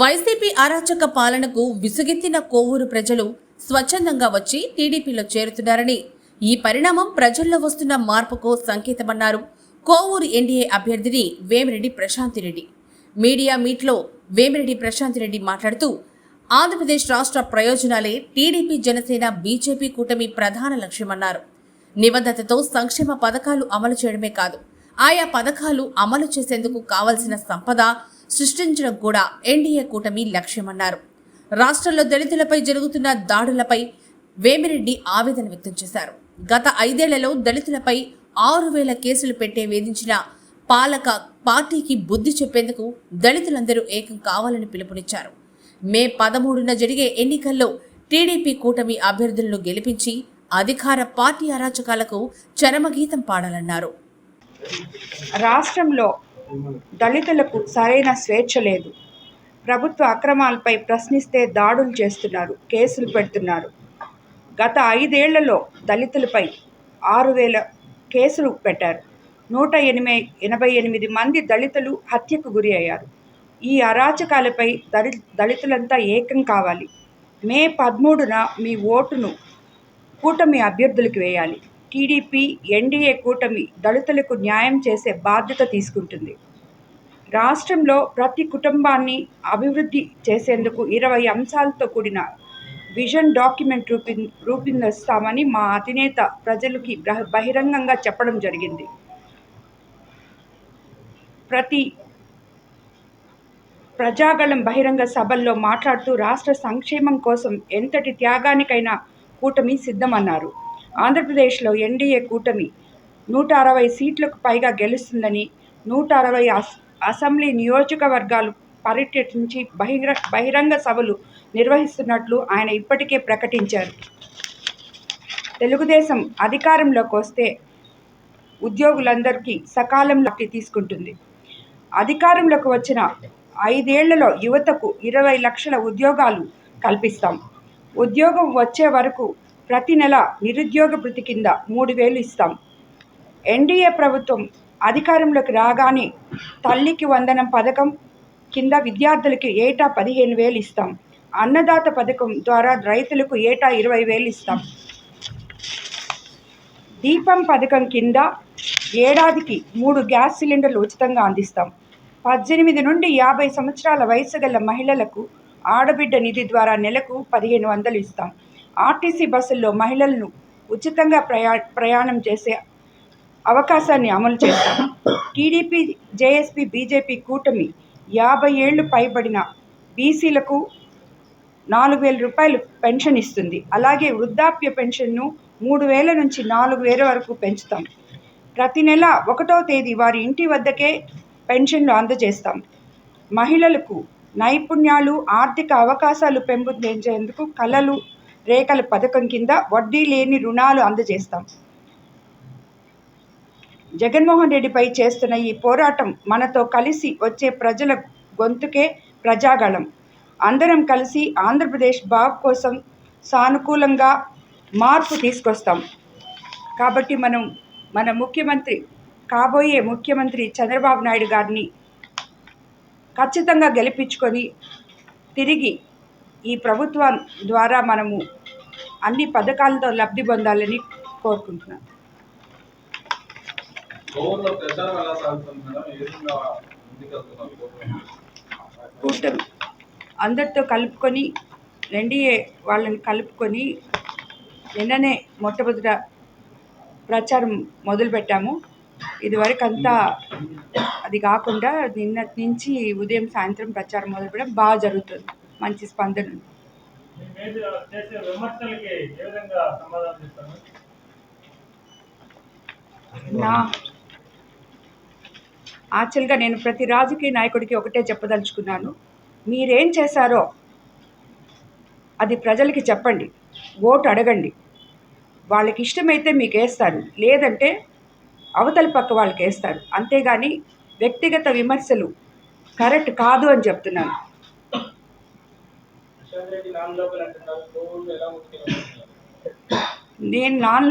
YCP అరాచక పాలనకు విసుగెత్తిన కోవూరు ప్రజలు స్వచ్ఛందంగా వచ్చి టీడీపీలో చేరుతున్నారని ఈ పరిణామం ప్రజల్లో వస్తున్న మార్పుకు సంకేతమన్నారు కోవూరు ఎన్డీఏ అభ్యర్థిని వేమిరెడ్డి ప్రశాంతిరెడ్డి. మీడియా మీట్లో వేమిరెడ్డి ప్రశాంతిరెడ్డి మాట్లాడుతూ ఆంధ్రప్రదేశ్ రాష్ట్ర ప్రయోజనాలే టీడీపీ జనసేన బీజేపీ కూటమి ప్రధాన లక్ష్యమన్నారు. నిబద్ధతతో సంక్షేమ పథకాలు అమలు చేయడమే కాదు ఆయా పథకాలు అమలు చేసేందుకు కావలసిన సంపద సృష్టించడం కూడా ఎన్డీఏ కూటమి లక్ష్యమన్నారు. రాష్ట్రంలో దళితులపై జరుగుతున్న దాడులపై వేమిరెడ్డి ఆవేదన వ్యక్తం చేశారు. గత ఐదేళ్ళలో దళితులపై ఆరు వేల కేసులు పెట్టే వేధించిన పాలక పార్టీకి బుద్ధి చెప్పేందుకు దళితులందరూ ఏకం కావాలని పిలుపునిచ్చారు. మే పదమూడున జరిగే ఎన్నికల్లో టీడీపీ కూటమి అభ్యర్థులను గెలిపించి అధికార పార్టీ అరాచకాలకు చరమగీతం పాడాలన్నారు. రాష్ట్రంలో దళితులకు సరైన స్వేచ్ఛ లేదు. ప్రభుత్వ అక్రమాలపై ప్రశ్నిస్తే దాడులు చేస్తున్నారు కేసులు పెడుతున్నారు. గత ఐదేళ్ళలో దళితులపై ఆరు వేల కేసులు పెట్టారు. నూట ఎనిమిది ఎనభై ఎనిమిది మంది దళితులు హత్యకు గురి అయ్యారు ఈ అరాచకాలపై దళి దళితులంతా ఏకం కావాలి. మే పదమూడున మీ ఓటును కూటమి అభ్యర్థులకు వేయాలి. టీడీపీ ఎన్డీఏ కూటమి దళితులకు న్యాయం చేసే బాధ్యత తీసుకుంటుంది. రాష్ట్రంలో ప్రతి కుటుంబాన్ని అభివృద్ధి చేసేందుకు ఇరవై అంశాలతో కూడిన విజన్ డాక్యుమెంట్ రూపి రూపొందిస్తామని మా అధినేత ప్రజలకి బహిరంగంగా చెప్పడం జరిగింది. ప్రతి ప్రజాగళం బహిరంగ సభల్లో మాట్లాడుతూ రాష్ట్ర సంక్షేమం కోసం ఎంతటి త్యాగానికైనా కూటమి సిద్ధమన్నారు. ఆంధ్రప్రదేశ్లో ఎన్డీఏ కూటమి నూట అరవై సీట్లకు పైగా గెలుస్తుందని నూట అరవై అస్ అసెంబ్లీ నియోజకవర్గాలు పర్యటించి బహిర బహిరంగ సభలు నిర్వహిస్తున్నట్లు ఆయన ఇప్పటికే ప్రకటించారు. తెలుగుదేశం అధికారంలోకి వస్తే ఉద్యోగులందరికీ సకాలంలో తీసుకుంటుంది. అధికారంలోకి వచ్చిన ఐదేళ్ళలో యువతకు ఇరవై లక్షల ఉద్యోగాలు కల్పిస్తాం. ఉద్యోగం వచ్చే వరకు ప్రతి నెల నిరుద్యోగ భృతి కింద మూడు వేలు ఇస్తాం. ఎన్డీఏ ప్రభుత్వం అధికారంలోకి రాగానే తల్లికి వందనం పథకం కింద విద్యార్థులకి ఏటా పదిహేను వేలు ఇస్తాం. అన్నదాత పథకం ద్వారా రైతులకు ఏటా ఇరవై వేలు ఇస్తాం. దీపం పథకం కింద ఏడాదికి మూడు గ్యాస్ సిలిండర్లు ఉచితంగా అందిస్తాం. పద్దెనిమిది నుండి యాభై సంవత్సరాల వయసు గల మహిళలకు ఆడబిడ్డ నిధి ద్వారా నెలకు పదిహేను వందలు ఇస్తాం. ఆర్టీసీ బస్సుల్లో మహిళలను ఉచితంగా ప్రయా ప్రయాణం చేసే అవకాశాన్ని అమలు చేస్తాం టీడీపీ జేఎస్పీ బీజేపీ కూటమి యాభై ఏళ్ళు పైబడిన బీసీలకు నాలుగు వేల రూపాయలు పెన్షన్ ఇస్తుంది. అలాగే వృద్ధాప్య పెన్షన్ను మూడు వేల నుంచి నాలుగు వేల వరకు పెంచుతాం. ప్రతి నెల ఒకటో తేదీ వారి ఇంటి వద్దకే పెన్షన్లు అందజేస్తాం. మహిళలకు నైపుణ్యాలు ఆర్థిక అవకాశాలు పెంపొందించేందుకు కళలు రేఖల పథకం కింద వడ్డీ లేని రుణాలు అందజేస్తాం. జగన్మోహన్ రెడ్డిపై చేస్తున్న ఈ పోరాటం మనతో కలిసి వచ్చే ప్రజల గొంతుకే ప్రజాగళం. అందరం కలిసి ఆంధ్రప్రదేశ్ బాగు కోసం సానుకూలంగా మార్పు తీసుకొస్తాం. కాబట్టి మనం మన ముఖ్యమంత్రి కాబోయే ముఖ్యమంత్రి చంద్రబాబు నాయుడు గారిని ఖచ్చితంగా గెలిపించుకొని తిరిగి ఈ ప్రభుత్వం ద్వారా మనము అన్ని పథకాలతో లబ్ధి పొందాలని కోరుకుంటున్నాను? కూటమి. అందరితో కలుపుకొని ఎన్డీఏ వాళ్ళని కలుపుకొని నిన్ననే మొట్టమొదట ప్రచారం మొదలుపెట్టాము. ఇదివరకు అంతా అది కాకుండా నిన్నటి నుంచి ఉదయం సాయంత్రం ప్రచారం మొదలుపెట్టడం బాగా జరుగుతుంది. మంచి స్పందన ఉంది. నా యాక్చువల్గా నేను ప్రతి రాజకీయ నాయకుడికి ఒకటే చెప్పదలుచుకున్నాను. మీరేం చేశారో అది ప్రజలకి చెప్పండి. ఓటు అడగండి. వాళ్ళకి ఇష్టమైతే మీకు వేస్తారు లేదంటే అవతల పక్క వాళ్ళకి వేస్తారు అంతేగాని వ్యక్తిగత విమర్శలు కరెక్ట్ కాదు అని చెప్తున్నాను. నేను నాన్